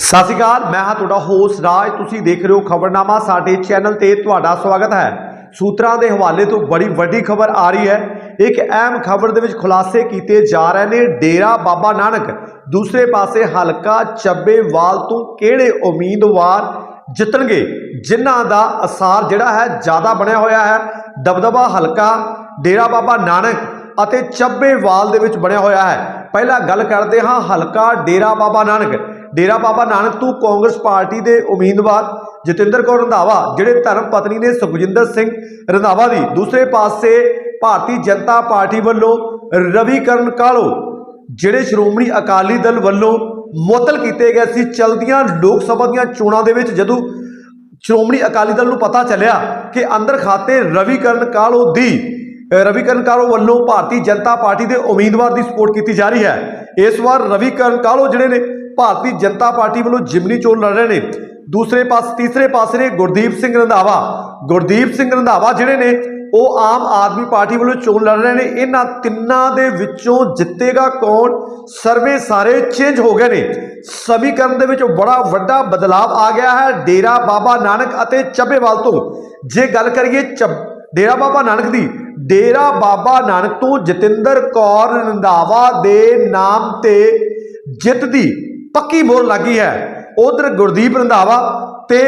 ਸਤਿ ਸ਼੍ਰੀ ਅਕਾਲ, ਮੈਂ ਹਾਂ ਤੁਹਾਡਾ ਹੋਸਟ ਰਾਜ। ਤੁਸੀਂ ਦੇਖ ਰਹੇ ਹੋ ਖਬਰਨਾਮਾ, ਸਾਡੇ ਚੈਨਲ ਤੇ ਤੁਹਾਡਾ ਸਵਾਗਤ ਹੈ। ਸੂਤਰਾਂ ਦੇ ਹਵਾਲੇ ਤੋਂ ਬੜੀ ਵੱਡੀ ਖਬਰ ਆ ਰਹੀ ਹੈ। ਇੱਕ ਅਹਿਮ ਖਬਰ ਦੇ ਵਿੱਚ ਖੁਲਾਸੇ ਕੀਤੇ ਜਾ ਰਹੇ ਨੇ ਡੇਰਾ ਬਾਬਾ ਨਾਨਕ। ਦੂਸਰੇ ਪਾਸੇ ਹਲਕਾ ਚੱਬੇਵਾਲ ਤੋਂ ਕਿਹੜੇ ਉਮੀਦਵਾਰ ਜਿੱਤਣਗੇ? ਜਿਨ੍ਹਾਂ ਦਾ ਅਸਾਰ ਜਿਹੜਾ ਹੈ, ਜ਼ਿਆਦਾ ਬਣਿਆ ਹੋਇਆ ਹੈ। ਦਬਦਬਾ ਹਲਕਾ, ਡੇਰਾ ਬਾਬਾ ਨਾਨਕ ਅਤੇ ਚੱਬੇਵਾਲ ਦੇ ਵਿੱਚ ਬਣਿਆ ਹੋਇਆ ਹੈ। ਪਹਿਲਾਂ ਗੱਲ ਕਰਦੇ ਹਾਂ ਹਲਕਾ ਡੇਰਾ ਬਾਬਾ ਨਾਨਕ। ਡੇਰਾ ਬਾਬਾ ਨਾਨਕ ਤੋਂ ਕਾਂਗਰਸ ਪਾਰਟੀ ਦੇ ਉਮੀਦਵਾਰ ਜਤਿੰਦਰ ਕੌਰ ਰੰਧਾਵਾ, ਜਿਹੜੇ ਧਰਮ ਪਤਨੀ ਨੇ ਸੁਖਜਿੰਦਰ ਸਿੰਘ ਰੰਧਾਵਾ ਦੀ। ਦੂਸਰੇ ਪਾਸੇ ਭਾਰਤੀ ਜਨਤਾ ਪਾਰਟੀ ਵੱਲੋਂ ਰਵੀਕਰਨ ਕਾਲੋ, ਜਿਹੜੇ ਸ਼੍ਰੋਮਣੀ ਅਕਾਲੀ ਦਲ ਵੱਲੋਂ ਮੁਅੱਤਲ ਕੀਤੇ ਗਏ ਸੀ, ਚਲਦੀਆਂ ਲੋਕ ਸਭਾ ਦੀਆਂ ਚੋਣਾਂ ਦੇ ਵਿੱਚ ਜਦੋਂ ਸ਼੍ਰੋਮਣੀ ਅਕਾਲੀ ਦਲ ਨੂੰ ਪਤਾ ਚੱਲਿਆ ਕਿ ਅੰਦਰ ਖਾਤੇ ਰਵੀਕਰਨ ਕਾਲੋ ਦੀ ਰਵੀਕਰਨ ਕਾਲੋ ਵੱਲੋਂ ਭਾਰਤੀ ਜਨਤਾ ਪਾਰਟੀ ਦੇ ਉਮੀਦਵਾਰ ਦੀ ਸਪੋਰਟ ਕੀਤੀ ਜਾ ਰਹੀ ਹੈ। ਇਸ ਵਾਰ ਰਵੀ ਕਰਨ ਕਾਲੋ ਜਿਹੜੇ ਨੇ ਭਾਰਤੀ ਜਨਤਾ ਪਾਰਟੀ ਵੱਲੋਂ ਜਿਮਨੀ ਚੋਣ ਲੜ ਰਹੇ ਨੇ। ਦੂਸਰੇ ਪਾਸੇ, ਤੀਸਰੇ ਪਾਸੇ ਨੇ ਗੁਰਦੀਪ ਸਿੰਘ ਰੰਧਾਵਾ। ਗੁਰਦੀਪ ਸਿੰਘ ਰੰਧਾਵਾ ਜਿਹੜੇ ਨੇ, ਉਹ ਆਮ ਆਦਮੀ ਪਾਰਟੀ ਵੱਲੋਂ ਚੋਣ ਲੜ ਰਹੇ ਨੇ। ਇਹਨਾਂ ਤਿੰਨਾਂ ਦੇ ਵਿੱਚੋਂ ਜਿੱਤੇਗਾ ਕੌਣ? ਸਰਵੇ ਸਾਰੇ ਚੇਂਜ ਹੋ ਗਏ ਨੇ। ਸਮੀਕਰਨ ਦੇ ਵਿੱਚ ਬੜਾ ਵੱਡਾ ਬਦਲਾਅ ਆ ਗਿਆ ਹੈ ਡੇਰਾ ਬਾਬਾ ਨਾਨਕ ਅਤੇ ਚੱਬੇਵਾਲ ਤੋਂ। ਜੇ ਗੱਲ ਕਰੀਏ ਚੱਬ, ਡੇਰਾ ਬਾਬਾ ਨਾਨਕ ਦੀ, ਡੇਰਾ ਬਾਬਾ ਨਾਨਕ ਤੋਂ ਜਤਿੰਦਰ ਕੌਰ ਰੰਧਾਵਾ ਦੇ ਨਾਮ ਤੇ ਜਿੱਤ ਦੀ ਪੱਕੀ ਮੋਹਰ ਲੱਗੀ ਹੈ। ਉਧਰ ਗੁਰਦੀਪ ਰੰਧਾਵਾ ਤੇ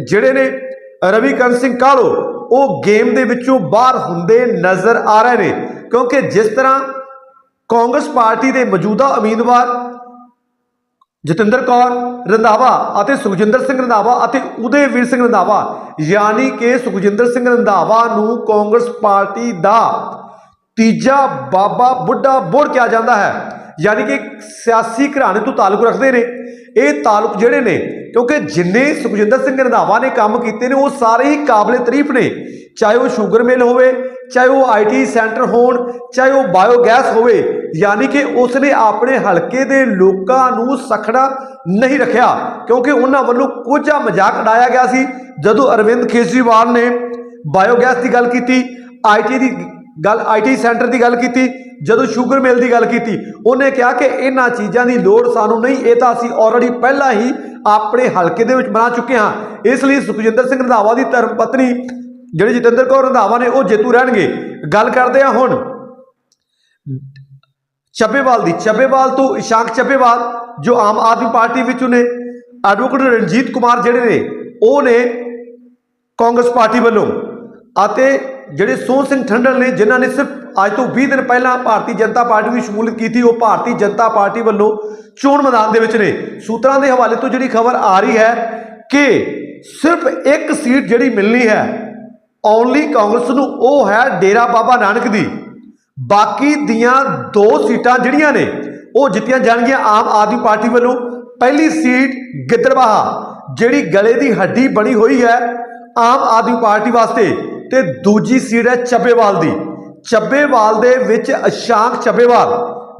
ਜਿਹੜੇ ਨੇ ਰਵੀਕਰਨ ਸਿੰਘ ਕਾਲੋ, ਉਹ ਗੇਮ ਦੇ ਵਿੱਚੋਂ ਬਾਹਰ ਹੁੰਦੇ ਨਜ਼ਰ ਆ ਰਹੇ ਨੇ। ਕਿਉਂਕਿ ਜਿਸ ਤਰ੍ਹਾਂ ਕਾਂਗਰਸ ਪਾਰਟੀ ਦੇ ਮੌਜੂਦਾ ਉਮੀਦਵਾਰ ਜਤਿੰਦਰ ਕੌਰ ਰੰਧਾਵਾ ਅਤੇ ਸੁਖਜਿੰਦਰ ਸਿੰਘ ਰੰਧਾਵਾ ਅਤੇ ਉਦੇਵੀਰ ਸਿੰਘ ਰੰਧਾਵਾ, ਯਾਨੀ ਕਿ ਸੁਖਜਿੰਦਰ ਸਿੰਘ ਰੰਧਾਵਾ ਨੂੰ ਕਾਂਗਰਸ ਪਾਰਟੀ ਦਾ ਤੀਜਾ ਬਾਬਾ ਬੁੱਢਾ ਬੋੜ ਕਿਹਾ ਜਾਂਦਾ ਹੈ। ਯਾਨੀ ਕਿ ਸਿਆਸੀ ਘਰਾਣੇ ਤੋਂ ਤਾਲੁਕ ਰੱਖਦੇ ਨੇ। ਇਹ ਤਾਲੁਕ ਜਿਹੜੇ ਨੇ, ਕਿਉਂਕਿ ਜਿੰਨੇ ਸੁਖਜਿੰਦਰ ਸਿੰਘ ਰੰਧਾਵਾ ਨੇ ਕੰਮ ਕੀਤੇ ਨੇ, ਉਹ ਸਾਰੇ ਹੀ ਕਾਬਲੇ ਤਾਰੀਫ ਨੇ। ਚਾਹੇ ਉਹ ਸ਼ੂਗਰ ਮਿਲ ਹੋਵੇ, ਚਾਹੇ ਉਹ ਆਈਟੀ ਸੈਂਟਰ ਹੋਣ, ਚਾਹੇ ਉਹ ਬਾਇਓਗੈਸ ਹੋਵੇ, ਯਾਨੀ ਕਿ ਉਸਨੇ ਆਪਣੇ ਹਲਕੇ ਦੇ ਲੋਕਾਂ ਨੂੰ ਸਖੜਾ ਨਹੀਂ ਰੱਖਿਆ, ਕਿਉਂਕਿ ਉਹਨਾਂ ਵੱਲੋਂ ਕੋਝਾ ਮਜ਼ਾਕ ਉਡਾਇਆ ਗਿਆ ਸੀ। ਜਦੋਂ ਅਰਵਿੰਦ ਕੇਜਰੀਵਾਲ ਨੇ ਬਾਇਓਗੈਸ ਦੀ ਗੱਲ ਕੀਤੀ ਆਈਟੀ ਦੀ ਗੱਲ ਆਈਟੀ ਸੈਂਟਰ ਦੀ ਗੱਲ ਕੀਤੀ, ਜਦੋਂ ਸ਼ੂਗਰ ਮਿਲ ਦੀ ਗੱਲ ਕੀਤੀ, ਉਹਨੇ ਕਿਹਾ ਕਿ ਇਹਨਾਂ ਚੀਜ਼ਾਂ ਦੀ ਲੋੜ ਸਾਨੂੰ ਨਹੀਂ, ਇਹ ਤਾਂ ਅਸੀਂ ਆਲਰੇਡੀ ਪਹਿਲਾਂ ਹੀ ਆਪਣੇ ਹਲਕੇ ਦੇ ਵਿੱਚ ਬਣਾ ਚੁੱਕੇ ਹਾਂ। ਇਸ ਲਈ ਸੁਖਜਿੰਦਰ ਸਿੰਘ ਰੰਧਾਵਾ ਦੀ ਧਰਮ ਪਤਨੀ, ਜਿਹੜੀ ਜਤਿੰਦਰ ਕੌਰ ਰੰਧਾਵਾ ਨੇ, ਉਹ ਜੇਤੂ ਰਹਿਣਗੇ। ਗੱਲ ਕਰਦੇ ਆ ਹੁਣ। ਚੱਬੇਵਾਲ ਦੀ, ਚੱਬੇਵਾਲ ਤੋਂ ਇਸ਼ਾਂਕ ਚੱਬੇਵਾਲ, ਜੋ ਆਮ ਆਦਮੀ ਪਾਰਟੀ ਵਿੱਚੋਂ ਨੇ ਐਡਵੋਕੇਟ ਰਣਜੀਤ ਕੁਮਾਰ ਜਿਹੜੇ ਨੇ, ਉਹ ਨੇ ਕਾਂਗਰਸ ਪਾਰਟੀ ਵੱਲੋਂ ਅਤੇ ਜਿਹੜੇ ਸੋਹਣ ਸਿੰਘ ਠੰਡਲ ਨੇ, ਜਿਨ੍ਹਾਂ ਨੇ ਸਿਰਫ ਅੱਜ ਤੋਂ 20 ਦਿਨ ਪਹਿਲਾਂ ਭਾਰਤੀ ਜਨਤਾ ਪਾਰਟੀ ਵਿੱਚ ਸ਼ਮੂਲੀਅਤ ਕੀਤੀ, ਉਹ ਭਾਰਤੀ ਜਨਤਾ ਪਾਰਟੀ ਵੱਲੋਂ ਚੋਣ ਮੈਦਾਨ ਦੇ ਵਿੱਚ ਨੇ। ਸੂਤਰਾਂ ਦੇ ਹਵਾਲੇ ਤੋਂ ਜਿਹੜੀ ਖਬਰ ਆ ਰਹੀ ਹੈ ਕਿ ਸਿਰਫ ਇੱਕ ਸੀਟ ਜਿਹੜੀ ਮਿਲਣੀ ਹੈ ਓਨਲੀ ਕਾਂਗਰਸ ਨੂੰ, ਉਹ ਹੈ ਡੇਰਾ ਬਾਬਾ ਨਾਨਕ ਦੀ। ਬਾਕੀ ਦੀਆਂ ਦੋ ਸੀਟਾਂ ਜਿਹੜੀਆਂ ਨੇ, ਉਹ ਜਿੱਤੀਆਂ ਜਾਣਗੀਆਂ ਆਮ ਆਦਮੀ ਪਾਰਟੀ ਵੱਲੋਂ। ਪਹਿਲੀ ਸੀਟ ਗਿੱਦੜਬਾਹਾ, ਜਿਹੜੀ ਗਲੇ ਦੀ ਹੱਡੀ ਬਣੀ ਹੋਈ ਹੈ ਆਮ ਆਦਮੀ ਪਾਰਟੀ ਵਾਸਤੇ। ਤੇ ਦੂਜੀ ਸੀਟ ਹੈ ਚੱਬੇਵਾਲ ਦੀ। ਚੱਬੇਵਾਲ ਦੇ ਵਿੱਚ ਅਸ਼ਾਂਕ ਚੱਬੇਵਾਲ,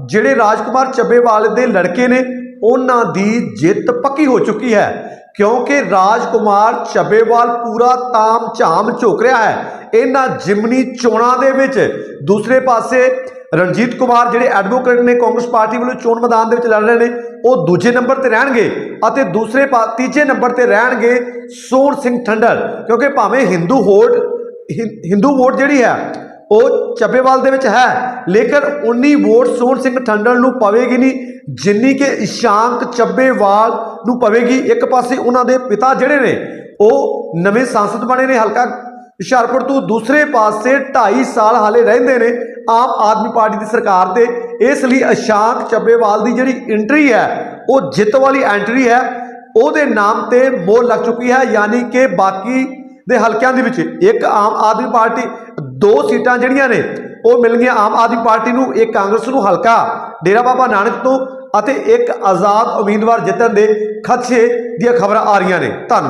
ਜਿਹੜੇ ਰਾਜਕੁਮਾਰ ਚੱਬੇਵਾਲ ਦੇ ਲੜਕੇ ਨੇ, ਉਹਨਾਂ ਦੀ ਜਿੱਤ ਪੱਕੀ ਹੋ ਚੁੱਕੀ ਹੈ, ਕਿਉਂਕਿ ਰਾਜਕੁਮਾਰ ਚੱਬੇਵਾਲ ਪੂਰਾ ਤਾਮ ਝਾਮ ਝੋਕ ਰਿਹਾ ਹੈ। ਇਹਨਾਂ ਜਿਮਨੀ ਚੋਣਾਂ ਦੇ ਵਿੱਚ ਦੂਸਰੇ ਪਾਸੇ ਰਣਜੀਤ ਕੁਮਾਰ, ਜਿਹੜੇ ਐਡਵੋਕੇਟ ਨੇ ਕਾਂਗਰਸ ਪਾਰਟੀ ਵੱਲੋਂ ਚੋਣ ਮੈਦਾਨ ਦੇ ਵਿੱਚ ਲੜ ਰਹੇ ਨੇ, ਉਹ ਦੂਜੇ ਨੰਬਰ ਤੇ ਰਹਿਣਗੇ ਅਤੇ ਦੂਸਰੇ ਪਾ, ਤੀਜੇ ਨੰਬਰ ਤੇ ਰਹਿਣਗੇ ਸੋਹਣ ਸਿੰਘ ਠੰਡਲ, ਕਿਉਂਕਿ ਭਾਵੇਂ ਹਿੰਦੂ ਵੋਟ ਹਿੰਦੂ ਵੋਟ ਜਿਹੜੀ ਹੈ, ਉਹ ਚੱਬੇਵਾਲ ਦੇ ਵਿੱਚ ਹੈ। ਲੇਕਿਨ ਉਨੀ ਵੋਟ ਸੋਹਣ ਸਿੰਘ ਠੰਡਲ ਨੂੰ ਪਵੇਗੀ ਨਹੀਂ, ਜਿੰਨੀ ਕਿ ਇਸ਼ਾਂਕ ਚੱਬੇਵਾਲ ਨੂੰ ਪਵੇਗੀ। ਇੱਕ ਪਾਸੇ ਉਹਨਾਂ ਦੇ ਪਿਤਾ ਜਿਹੜੇ ਨੇ, ਉਹ ਨਵੇਂ ਸੰਸਦ ਬਣੇ ਨੇ, ਹਲਕਾ ਹੁਸ਼ਿਆਰਪੁਰ ਤੋਂ। ਦੂਸਰੇ ਪਾਸੇ 2.5 ਸਾਲ ਹਾਲੇ ਰਹਿੰਦੇ ਨੇ ਆਮ ਆਦਮੀ ਪਾਰਟੀ ਦੀ ਸਰਕਾਰ ਤੇ। ਇਸ ਲਈ ਇਸ਼ਾਂਕ ਚੱਬੇਵਾਲ ਦੀ ਜਿਹੜੀ ਐਂਟਰੀ ਹੈ, ਉਹ ਜਿੱਤ ਵਾਲੀ ਐਂਟਰੀ ਹੈ। ਉਹਦੇ ਨਾਮ ਤੇ ਮੋਹਰ ਲੱਗ ਚੁੱਕੀ ਹੈ। ਯਾਨੀ ਕਿ ਬਾਕੀ ਦੇ ਹਲਕਿਆਂ ਦੇ ਵਿੱਚ ਇੱਕ ਆਮ ਆਦਮੀ ਪਾਰਟੀ, ਦੋ ਸੀਟਾਂ ਜਿਹੜੀਆਂ ਨੇ, ਉਹ ਮਿਲ ਗਈਆਂ ਆਮ ਆਦਮੀ ਪਾਰਟੀ ਨੂੰ, ਇੱਕ ਕਾਂਗਰਸ ਨੂੰ ਹਲਕਾ ਡੇਰਾ ਬਾਬਾ ਨਾਨਕ ਤੋਂ ਅਤੇ ਇੱਕ ਆਜ਼ਾਦ ਉਮੀਦਵਾਰ ਜਿੱਤਣ ਦੇ ਖਦਸ਼ੇ ਦੀਆਂ ਖਬਰਾਂ ਆ ਰਹੀਆਂ ਨੇ। ਧੰਨਵਾਦ।